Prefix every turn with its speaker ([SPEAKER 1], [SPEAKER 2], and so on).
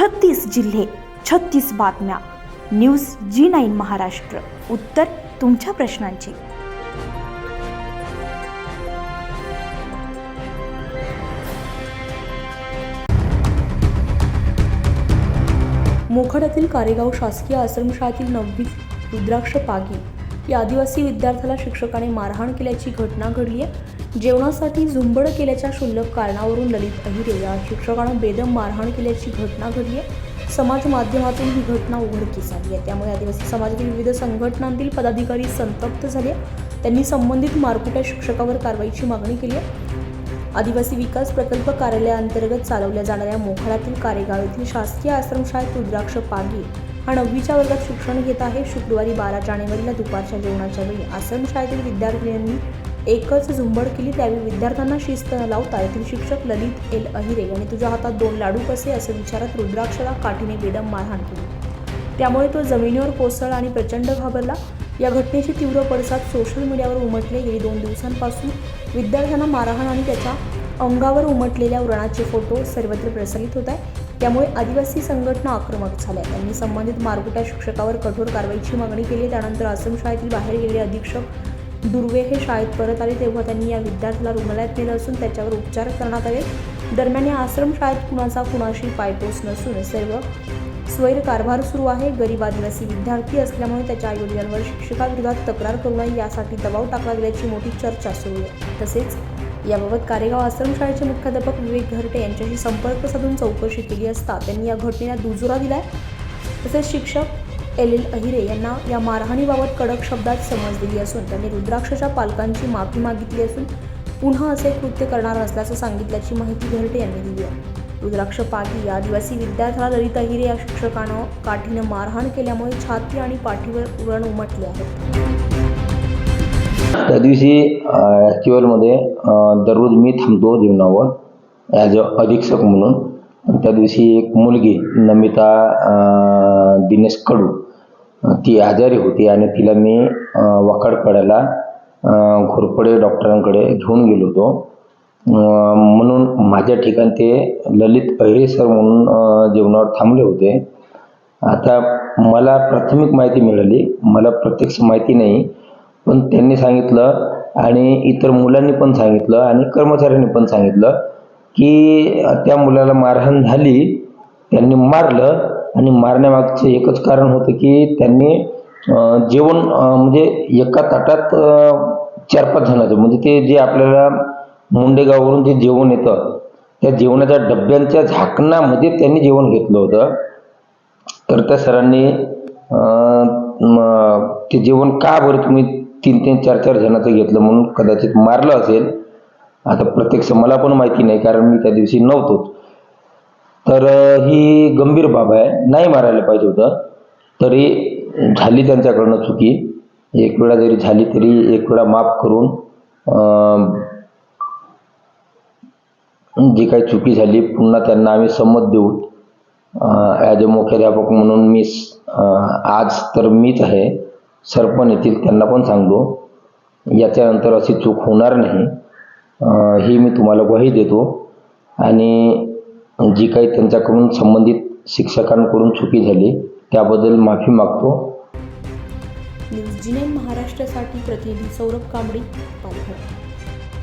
[SPEAKER 1] छत्तीस जिल्हे छत्तीस बातम्या. News G nine Maharashtra. उत्तर तुमच्या प्रश्नांची. मोखाड्यातील कारेगाव शासकीय आश्रमशाळेतील नववी रुद्राक्ष पागी या आदिवासी विद्यार्थ्याला शिक्षकाने मारहाण केल्याची घटना घडली आहे. जेवणासाठी झुंबड केल्याच्या क्षुल्लक कारणावरून ललित अहिरे या शिक्षकानं बेदम मारहाण केल्याची घटना घडली आहे. समाज माध्यमातून ही घटना उघडकीस आली आहे. त्यामुळे आदिवासी समाजातील विविध संघटनांतील पदाधिकारी संतप्त झाले त्यांनी संबंधित मारकुट्या शिक्षकावर कारवाईची मागणी केली आहे. आदिवासी विकास प्रकल्प कार्यालयाअंतर्गत चालवल्या जाणाऱ्या मोखाड्यातील कारेगाव येथील शासकीय आश्रमशाळेत रुद्राक्ष पागी हा नववीच्या वर्गात शिक्षण घेत आहे. शुक्रवारी बारा जानेवारीला दुपारच्या जेवणाच्या वेळी आश्रमशाळेतील विद्यार्थिनींनी एकच झुंबड केली. त्यावेळी विद्यार्थ्यांना शिस्त न लावता येथील शिक्षक ललित एल अहिरे यांनी तुझ्या हातात दोन लाडू कसे? असं विचारत रुद्राक्षला काठीने बेदम मारहाण केली. त्यामुळे तो जमिनीवर कोसळला आणि प्रचंड घाबरला. या घटनेचे तीव्र पडसाद सोशल मीडियावर उमटले. गेली दोन दिवसांपासून विद्यार्थ्यांना मारहाण आणि त्याच्या अंगावर उमटलेल्या व्रणाचे फोटो सर्वत्र प्रसारित होत आहे. त्यामुळे आदिवासी संघटना आक्रमक झाल्या. त्यांनी संबंधित मारकुट्या शिक्षकावर कठोर कारवाईची मागणी केली. त्यानंतर आश्रमशाळेतील बाहेर गेले अधीक्षक दुर्वे हे शाळेत परत आले तेव्हा त्यांनी या विद्यार्थ्याला रुग्णालयात नेलं असून त्याच्यावर उपचार करण्यात आले. दरम्यान या आश्रम शाळेत कुणाचा कुणाशी पायपोस नसून सर्व स्वैर कारभार सुरू आहे. गरीब आदिवासी विद्यार्थी असल्यामुळे त्याच्या आईवडिलांवर शिक्षकाविरोधात तक्रार करू नये यासाठी दबाव टाकला गेल्याची मोठी चर्चा सुरू आहे. तसेच याबाबत कारेगाव आश्रमशाळेचे मुख्याध्यापक विवेक घरटे यांच्याशी संपर्क साधून चौकशी केली असता त्यांनी या घटनेला दुजोरा दिलाय. तसेच शिक्षक एल एल अहिरे यांना या मारहाणीबाबत कडक शब्दात समज दिली असून त्यांनी रुद्राक्षच्या पालकांची माफी मागितली असून पुन्हा असे कृत्य करणार असल्याचं सांगितल्याची माहिती घरटे यांनी दिली आहे. रुद्राक्ष पागी या आदिवासी विद्यार्थ्याला ललित अहिरे या शिक्षकानं काठीनं मारहाण केल्यामुळे छाती आणि पाठीवर उरण उमटले आहेत.
[SPEAKER 2] त्या दिवशी ॲक्च्युअलमध्ये दररोज मी थांबतो जीवनावर ॲज अ अधीक्षक म्हणून. त्या दिवशी एक मुलगी नमिता दिनेश कडू ती आजारी होती आणि तिला मी अं, वाकडपाड्याला घोरपडे डॉक्टरांकडे घेऊन गेलो होतो. म्हणून माझ्या ठिकाणी ते ललित अहिरे सर म्हणून जेवणावर थांबले होते. आता मला प्राथमिक माहिती मिळाली. मला प्रत्यक्ष माहिती नाही. पण त्यांनी सांगितलं आणि इतर मुलांनी पण सांगितलं आणि कर्मचाऱ्यांनी पण सांगितलं की त्या मुलाला मारहाण झाली त्यांनी मारलं आणि मारण्यामागचं एकच कारण होतं की त्यांनी जेवण म्हणजे एका ताटात चार पाच जणांचं म्हणजे ते जे आपल्याला मुंडेगाववरून जे जेवण येतं त्या जेवणाच्या डब्यांच्या झाकणामध्ये त्यांनी जेवण घेतलं होतं. तर त्या सरांनी ते जेवण का बरं तुम्ही तीन तीन चार चार जणांचं घेतलं म्हणून कदाचित मारलं असेल. आता प्रत्यक्ष मला पण माहिती नाही कारण मी त्या दिवशी नव्हतोच तर ही गंभीर बाब आहे. नाही मारायला पाहिजे होतं. तरी झाली त्यांच्याकडनं चुकी. एक वेळा जरी झाली तरी एक वेळा माफ करून जी काही चुकी झाली पुन्हा त्यांना आम्ही संमत देऊ. ॲज अ मुख्याध्यापक म्हणून मी आज तर मीच आहे. सरपण येतील त्यांना पण सांगतो. याच्यानंतर अशी चूक होणार नाही. ही मी तुम्हाला ग्वाही देतो. आणि जी काही त्यांच्याकडून संबंधित शिक्षकांकडून चुकी झाली त्याबद्दल माफी मागतो.
[SPEAKER 1] न्यूज जी महाराष्ट्रासाठी प्रतिनिधी सौरभ कांबडी पालघर.